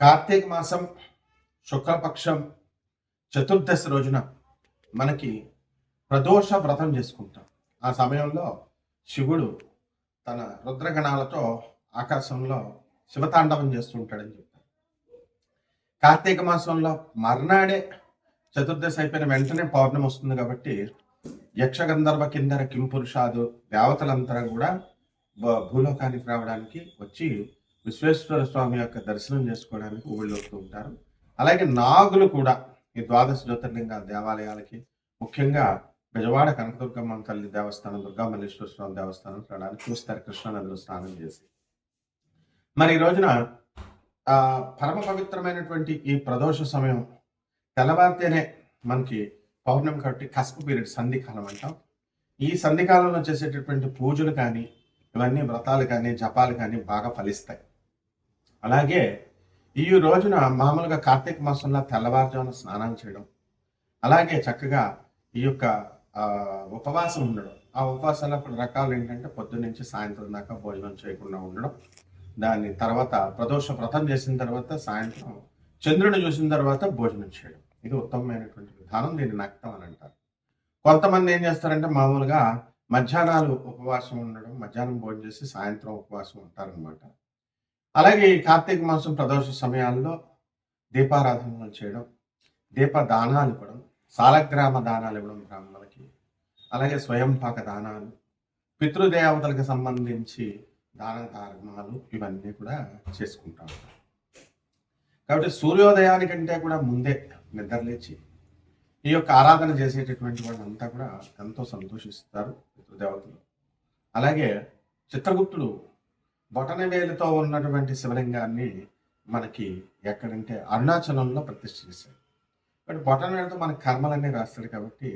కార్తీక మాసం శుక్లపక్షం చతుర్దశి రోజున మనకి ప్రదోష వ్రతం చేసుకుంటాం. ఆ సమయంలో శివుడు తన రుద్రగణాలతో ఆకాశంలో శివతాండవం చేస్తుంటాడని చెప్తారు. కార్తీక మాసంలో మర్నాడే చతుర్దశి అయిపోయిన వెంటనే పౌర్ణమి వస్తుంది కాబట్టి యక్షగంధర్వ కిందర కింపురుషాదు దేవతలంతా కూడా భూలోకానికి రావడానికి వచ్చి విశ్వేశ్వర స్వామి యొక్క దర్శనం చేసుకోవడానికి ఊళ్ళో ఉంటారు. అలాగే నాగులు కూడా ఈ ద్వాదశ జ్యోతిర్లింగాల దేవాలయాలకి ముఖ్యంగా బెజవాడ కనకదుర్గమ్మ తల్లి దేవస్థానం దుర్గామల్లేశ్వర స్వామి దేవస్థానం రావడానికి చూస్తారు. కృష్ణానదిలో స్నానం చేసి. మరి ఈ రోజున పరమ పవిత్రమైనటువంటి ఈ ప్రదోష సమయం తెల్లవారితేనే మనకి పౌర్ణమి కాబట్టి కస్పు పీరియడ్ సంధికాలం అంటాం. ఈ సంధికాలంలో చేసేటటువంటి పూజలు కానీ ఇవన్నీ వ్రతాలు కానీ జపాలు కానీ బాగా ఫలిస్తాయి. అలాగే ఈ రోజున మామూలుగా కార్తీక మాసంలో తెల్లవారుజామున స్నానం చేయడం అలాగే చక్కగా ఈ యొక్క ఉపవాసం ఉండడం. ఆ ఉపవాసాలు అప్పుడు రకాలు ఏంటంటే పొద్దున్న నుంచి సాయంత్రం దాకా భోజనం చేయకుండా ఉండడం దాని తర్వాత ప్రదోష వ్రతం చేసిన తర్వాత సాయంత్రం చంద్రుని చూసిన తర్వాత భోజనం చేయడం. ఇది ఉత్తమమైనటువంటి విధానం దీన్ని నక్తం అని అంటారు. కొంతమంది ఏం చేస్తారంటే మామూలుగా మధ్యాహ్నాలు ఉపవాసం ఉండడం మధ్యాహ్నం భోజనం చేసి సాయంత్రం ఉపవాసం ఉంటారనమాట అలాగే ఈ కార్తీక మాసం ప్రదోష సమయాల్లో దీపారాధనలు చేయడం దీప దానాలు ఇవ్వడం సాలగ్రామ దానాలు ఇవ్వడం బ్రాహ్మణులకి అలాగే స్వయం పాక దానాలు పితృదేవతలకు సంబంధించి దాన ధర్మాలు ఇవన్నీ కూడా చేసుకుంటాం కాబట్టి సూర్యోదయానికంటే కూడా ముందే నిద్రలేచి ఈ యొక్క ఆరాధన చేసేటటువంటి వాళ్ళంతా కూడా ఎంతో సంతోషిస్తారు పితృదేవతలు. అలాగే చిత్రగుప్తుడు బొటనవేలుతో ఉన్నటువంటి శివలింగాన్ని మనకి ఎక్కడంటే అరుణాచలంలో ప్రతిష్ఠ చేశాడు బట్ బొటనవేలుతో మన కర్మలన్నీ రాస్తాడు కాబట్టి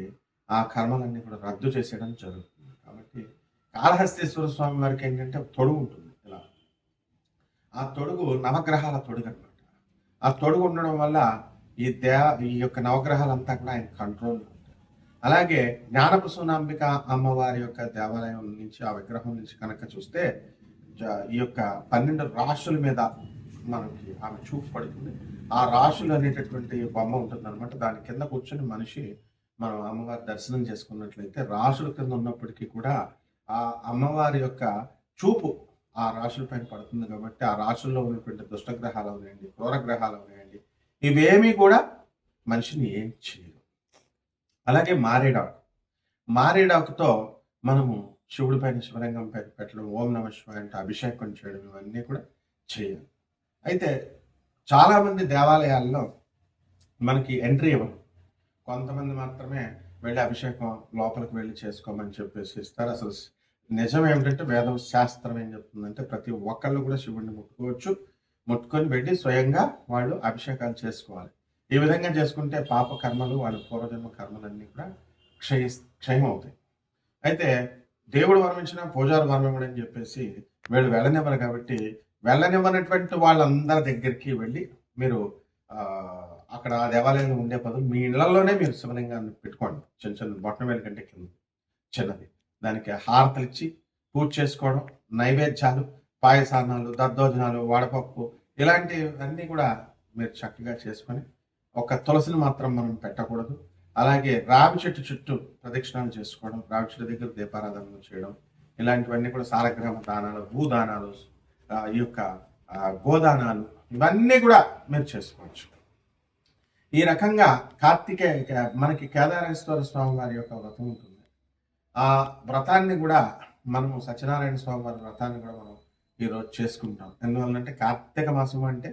ఆ కర్మలన్నీ కూడా రద్దు చేసేయడం జరుగుతుంది. కాబట్టి కాళహస్తీశ్వర స్వామి వారికి ఏంటంటే తొడుగు ఉంటుంది ఇలా. ఆ తొడుగు నవగ్రహాల తొడుగు అనమాట ఆ తొడుగు ఉండడం వల్ల ఈ దే ఈ యొక్క నవగ్రహాలంతా కూడా ఆయన కంట్రోల్ ఉంటాయి అలాగే జ్ఞానప్రసూనాంబిక అమ్మవారి యొక్క దేవాలయం నుంచి ఆ విగ్రహం నుంచి కనుక చూస్తే ఈ యొక్క పన్నెండు రాశుల మీద మనకి ఆమె చూపు పడుతుంది. ఆ రాశులు అనేటటువంటి బొమ్మ ఉంటుంది అనమాట దాని కింద కూర్చొని మనిషి మనం అమ్మవారి దర్శనం చేసుకున్నట్లయితే రాశుల కింద ఉన్నప్పటికీ కూడా ఆ అమ్మవారి యొక్క చూపు ఆ రాశులపైన పడుతుంది కాబట్టి ఆ రాశుల్లో ఉన్నటువంటి దుష్టగ్రహాలు ఉన్నాయండి క్రూరగ్రహాలు ఉన్నాయండి ఇవేమీ కూడా మనిషిని ఏం చేయరు అలాగే మారేడాకు. మారేడాకుతో మనము శివుడి పైన శివలింగం పైన పెట్టడం ఓం నమ శివాయ అంటే అభిషేకం చేయడం ఇవన్నీ కూడా చేయాలి. అయితే చాలామంది దేవాలయాల్లో మనకి ఎంట్రీ ఇవ్వరు. కొంతమంది మాత్రమే వెళ్ళి అభిషేకం లోపలికి వెళ్ళి చేసుకోమని చెప్పేసి ఇస్తారు. అసలు నిజం ఏమిటంటే వేదం శాస్త్రం ఏం చెప్తుందంటే ప్రతి ఒక్కళ్ళు కూడా శివుడిని ముట్టుకోవచ్చు. ముట్టుకొని వెళ్ళి స్వయంగా వాళ్ళు అభిషేకాలు చేసుకోవాలి. ఈ విధంగా చేసుకుంటే పాప కర్మలు వాళ్ళ పూర్వజన్మ కర్మలన్నీ కూడా క్షయ క్షయం అవుతాయి అయితే దేవుడు వర్మించిన పూజారు వర్మముడు అని చెప్పేసి వీళ్ళు వెళ్ళనివ్వరు కాబట్టి వెళ్ళనివ్వనటువంటి వాళ్ళందరి దగ్గరికి వెళ్ళి మీరు అక్కడ ఆ దేవాలయంలో ఉండే పదం మీ ఇళ్ళలోనే మీరు శివలింగాన్ని పెట్టుకోండి. చిన్న చిన్న బొట్టన కంటే కింద చిన్నది. దానికి హారతలు ఇచ్చి పూజ చేసుకోవడం నైవేద్యాలు పాయసానాలు దద్దోజనాలు వడపప్పు ఇలాంటివన్నీ కూడా మీరు చక్కగా చేసుకొని ఒక తులసిని మాత్రం మనం పెట్టకూడదు. అలాగే రావి చెట్టు చుట్టూ ప్రదక్షిణాలు చేసుకోవడం రావి చెట్టు దగ్గర దీపారాధనలు చేయడం ఇలాంటివన్నీ కూడా సాలగ్రామ దానాలు భూదానాలు ఈ యొక్క గోదానాలు ఇవన్నీ కూడా మీరు చేసుకోవచ్చు. ఈ రకంగా కార్తికే మనకి కేదారేశ్వర స్వామి వారి యొక్క వ్రతం ఉంటుంది. ఆ వ్రతాన్ని కూడా మనము సత్యనారాయణ స్వామి వారి వ్రతాన్ని కూడా మనం ఈరోజు చేసుకుంటాం. ఎందువల్లంటే కార్తీక మాసం అంటే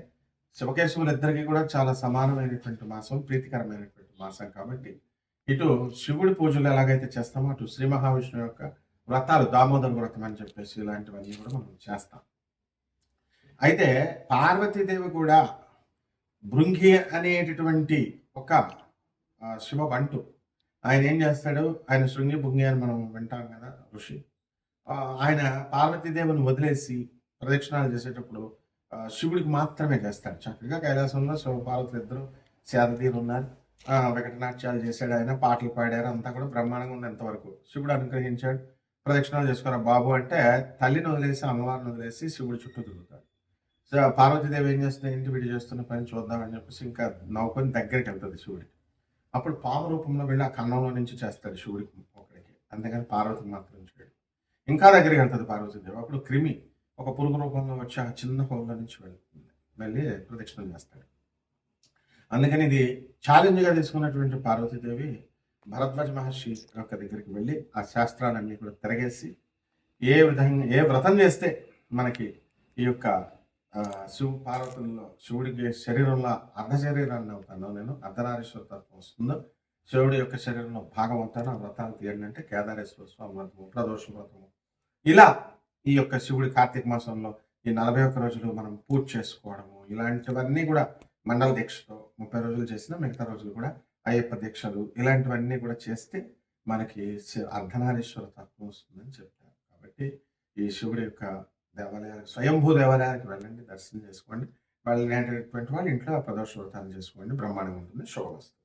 శివకేశవులు ఇద్దరికి కూడా చాలా సమానమైనటువంటి మాసం ప్రీతికరమైనటువంటి మాసం కాబట్టి ఇటు శివుడి పూజలు ఎలాగైతే చేస్తామో అటు శ్రీ మహావిష్ణువు యొక్క వ్రతాలు దామోదర వ్రతం అని చెప్పేసి ఇలాంటివన్నీ కూడా మనం చేస్తాం. అయితే పార్వతీదేవి కూడా భృంగి అనేటటువంటి ఒక శివ బంటు ఆయన ఏం చేస్తాడు? ఆయన శృంగి భృంగి అని మనం వింటాం కదా ఋషి. ఆయన పార్వతీదేవిని వదిలేసి ప్రదక్షిణాలు చేసేటప్పుడు శివుడికి మాత్రమే చేస్తాడు. చక్కగా కైలాసంలో శివ పార్వతులు ఇద్దరు సేదతీరు ఉన్నారు వికటనాట్యాలు చేశాడు ఆయన పాటలు పాడారు అంతా కూడా బ్రహ్మాండంగా ఉంది ఎంతవరకు శివుడు అనుగ్రహించాడు. ప్రదక్షిణాలు చేసుకున్న బాబు అంటే తల్లిని వదిలేసి అమ్మవారిని వదిలేసి శివుడు చుట్టూ తిరుగుతాడు. సో పార్వతీదేవి ఏం చేస్తుంది? ఇంటి వీడు చేస్తున్న పని? చూద్దామని చెప్పేసి ఇంకా నవ్వుకొని దగ్గరికి వెళ్తుంది శివుడికి. అప్పుడు పాము రూపంలో వెళ్ళి ఆ కన్నంలో నుంచి చేస్తాడు శివుడికి ఒకడికి. అంతేగాని పార్వతికి మాత్రం చేయడు. ఇంకా దగ్గరికి వెళ్తుంది పార్వతీదేవి. అప్పుడు క్రిమి ఒక పురుగు రూపంలో వచ్చి ఆ చిన్న హోల్లో నుంచి వెళ్తుంది. వెళ్ళి ప్రదక్షిణం చేస్తాడు. అందుకని ఇది ఛాలెంజ్గా తీసుకున్నటువంటి పార్వతీదేవి భరద్వాజ మహర్షి యొక్క దగ్గరికి వెళ్ళి ఆ శాస్త్రాలన్నీ కూడా తిరగేసి ఏ విధంగా ఏ వ్రతం చేస్తే మనకి ఈ యొక్క శివ పార్వతుల్లో శివుడికి శరీరంలో అర్ధ శరీరాన్ని అవుతాను నేను అర్ధనారీశ్వర తత్వం వస్తుందో శివుడి యొక్క శరీరంలో భాగం అవుతాను ఆ వ్రతాలు తీయండి అంటే కేదారేశ్వర స్వామి వ్రతము ప్రదోష వ్రతము. ఇలా ఈ యొక్క శివుడి కార్తీక మాసంలో ఈ నలభై ఒక్క రోజులు మనం పూజ చేసుకోవడము ఇలాంటివన్నీ కూడా మండల దీక్షతో ముప్పై రోజులు చేసిన మిగతా రోజులు కూడా అయ్యప్ప దీక్షలు ఇలాంటివన్నీ కూడా చేస్తే మనకి అర్ధనారీశ్వర తత్వం వస్తుందని చెప్తారు కాబట్టి ఈ శివుడి యొక్క దేవాలయానికి స్వయంభూ దేవాలయానికి వెళ్ళండి దర్శనం చేసుకోండి. వెళ్ళినటువంటి వాళ్ళు ఇంట్లో ప్రదోష వ్రతాలు చేసుకోండి బ్రహ్మాండంగా ఉంటుంది శుభవస్తుంది